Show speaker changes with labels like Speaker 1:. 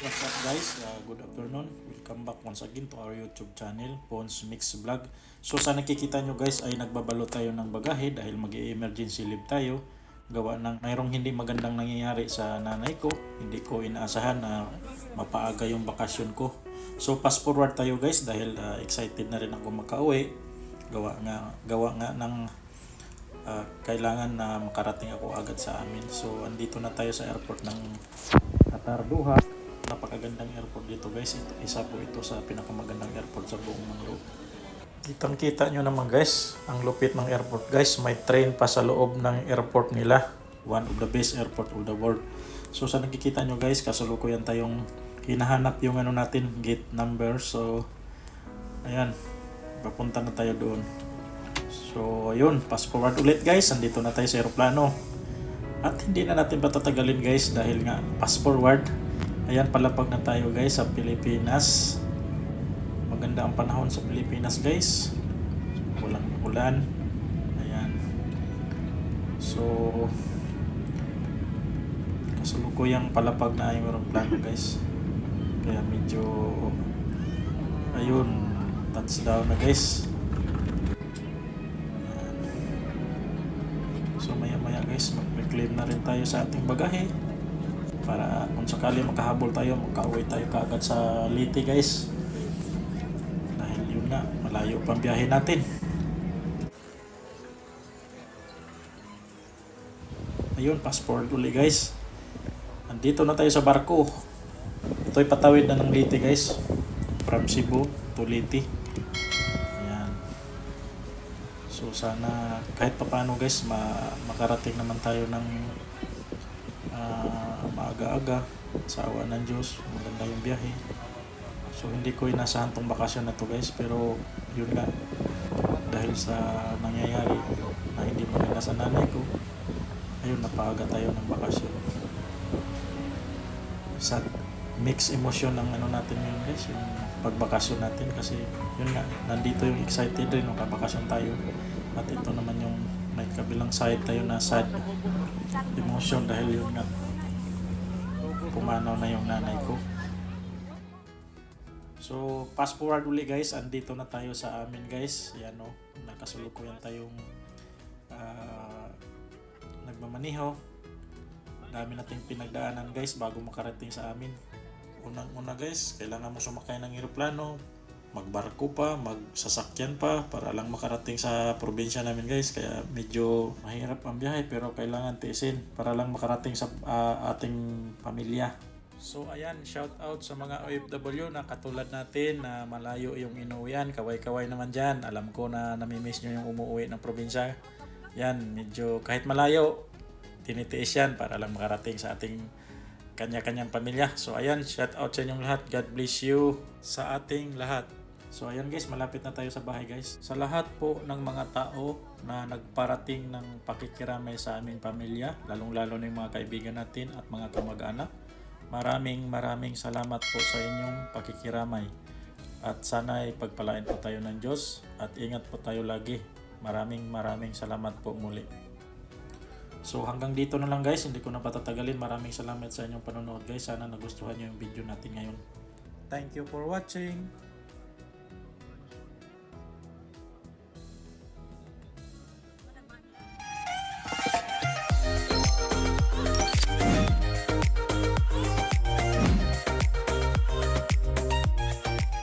Speaker 1: What's up guys? Uh, good afternoon. Welcome back once again to our YouTube channel, Pons Mix Vlog. So sa nakikita nyo guys ay nagbabalo tayo ng bagahe dahil mag emergency leave tayo. Gawa ng mayroong hindi magandang nangyayari sa nanay ko. Hindi ko inaasahan na mapaaga yung bakasyon ko. So fast forward tayo guys dahil uh, excited na rin ako makauwi. Gawa nga, gawa nga ng uh, kailangan na makarating ako agad sa amin. So andito na tayo sa airport ng Qatar Doha. Napakagandang airport dito guys. Ito, isa po ito sa pinakamagandang airport sa buong mundo. Kitang kita nyo naman guys, ang lupit ng airport guys. May train pa sa loob ng airport nila. One of the best airport of the world. So sa nakikita nyo guys, kasalukuyan tayong hinahanap yung ano natin, gate number. So, ayan, papunta na tayo doon. So, ayun, fast forward ulit guys. Andito na tayo sa aeroplano. At hindi na natin patatagalin guys dahil nga fast forward. Ayan, palapag na tayo guys sa Pilipinas. Maganda ang panahon sa Pilipinas guys. Walang ulan. Ayan. So, kasalukuyang palapag na yung aeroplano guys. Kaya medyo, ayun, touchdown na guys. So maya maya guys, mag-reclaim na rin tayo sa ating bagahe para kung sakali makahabol tayo, makauwi tayo kaagad sa Liti guys. Dahil yun nga, malayo pang biyahe natin. Ayun, passport uli guys. Andito na tayo sa barko. Ito'y patawid na ng Liti guys. From Cebu to Liti. Ayan. So sana kahit papaano guys ma makarating naman tayo ng ah, maaga-aga sa awa ng Diyos. Maganda yung biyahe. So hindi ko inasahan tong bakasyon na to guys pero yun nga dahil sa nangyayari na hindi maganda sa nanay ko ayun napaaga tayo ng bakasyon. Sa mix emotion ng ano natin yun guys yung pagbakasyon natin kasi yun nga nandito yung excited rin nung kabakasyon tayo at ito naman yung may kabilang side tayo na sad emotion dahil yun nga pumanaw na yung nanay ko. So fast forward uli guys. Andito na tayo sa amin guys. Yan o nakasulukuyan tayong ah, nagmamaniho. Dami nating pinagdaanan guys bago makarating sa amin. Unang una guys kailangan mo sumakay ng eroplano magbarko pa, magsasakyan pa para lang makarating sa probinsya namin guys. Kaya medyo mahirap ang biyahe pero kailangan tiisin para lang makarating sa ah, ating pamilya. So ayan, shout out sa mga OFW na katulad natin na malayo yung inuwian. Kaway-kaway naman dyan. Alam ko na namimiss nyo yung umuwi ng probinsya. Yan, medyo kahit malayo, tinitiis yan para lang makarating sa ating kanya-kanyang pamilya. So ayan, shout out sa inyong lahat. God bless you sa ating lahat. So ayan guys, malapit na tayo sa bahay guys. Sa lahat po ng mga tao na nagparating ng pakikiramay sa aming pamilya, lalong-lalo na yung mga kaibigan natin at mga kamag-anak, maraming maraming salamat po sa inyong pakikiramay. At sana ay pagpalain po tayo ng Diyos at ingat po tayo lagi. Maraming maraming salamat po muli. So hanggang dito na lang guys, hindi ko na patatagalin. Maraming salamat sa inyong panonood guys. Sana nagustuhan nyo yung video natin ngayon. Thank you for watching.